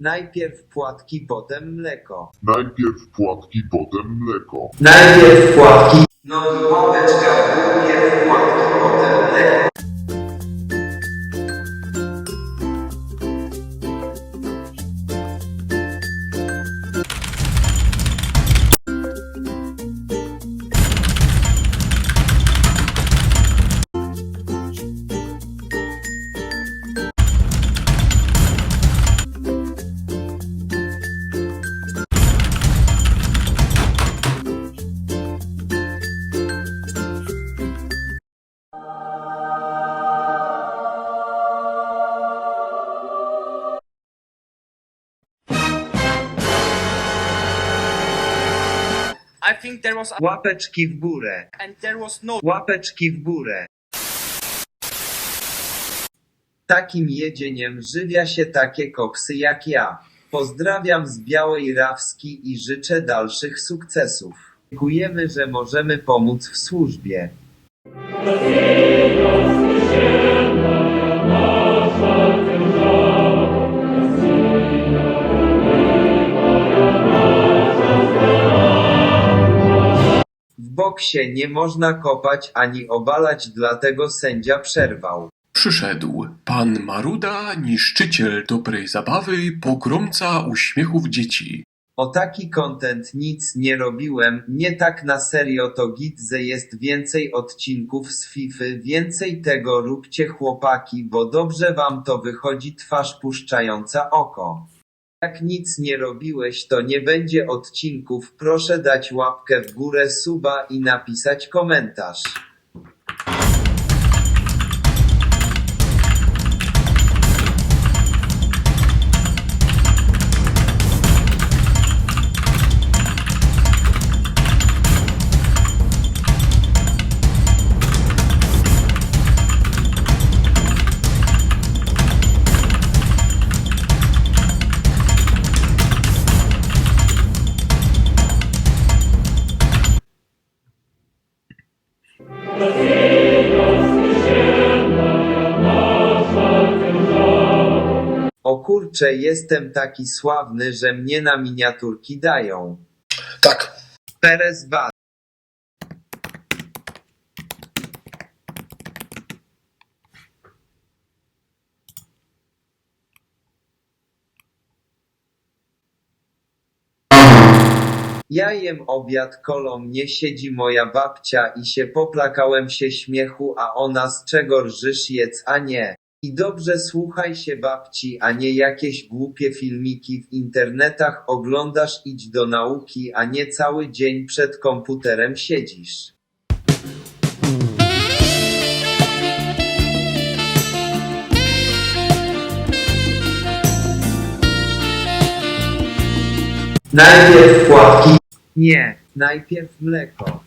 Najpierw płatki, potem mleko. Najpierw płatki, potem mleko. Najpierw płatki. I think there was a, Łapeczki w górę. and there was no Łapeczki w górę. Takim jedzeniem żywia się takie koksy jak ja. Pozdrawiam z Białej Rawski i życzę dalszych sukcesów. Dziękujemy, że możemy pomóc w służbie. W boksie nie można kopać ani obalać, dlatego sędzia przerwał. Przyszedł pan Maruda, niszczyciel dobrej zabawy, pogromca uśmiechów dzieci. O taki content nic nie robiłem, nie tak na serio to Gidze jest więcej odcinków z Fify, więcej tego róbcie chłopaki, bo dobrze wam to wychodzi twarz puszczająca oko. Jak nic nie robiłeś to nie będzie odcinków, proszę dać łapkę w górę suba i napisać komentarz. O kurcze jestem taki sławny, że mnie na miniaturki dają. Tak, Perez Bad. Ja jem obiad kolą mnie siedzi moja babcia i się poplakałem się śmiechu, a ona z czego rżysz jedz, a nie. I dobrze słuchaj się babci, a nie jakieś głupie filmiki w internetach oglądasz idź do nauki, a nie cały dzień przed komputerem siedzisz. Najpierw płatki. Nie, najpierw mleko.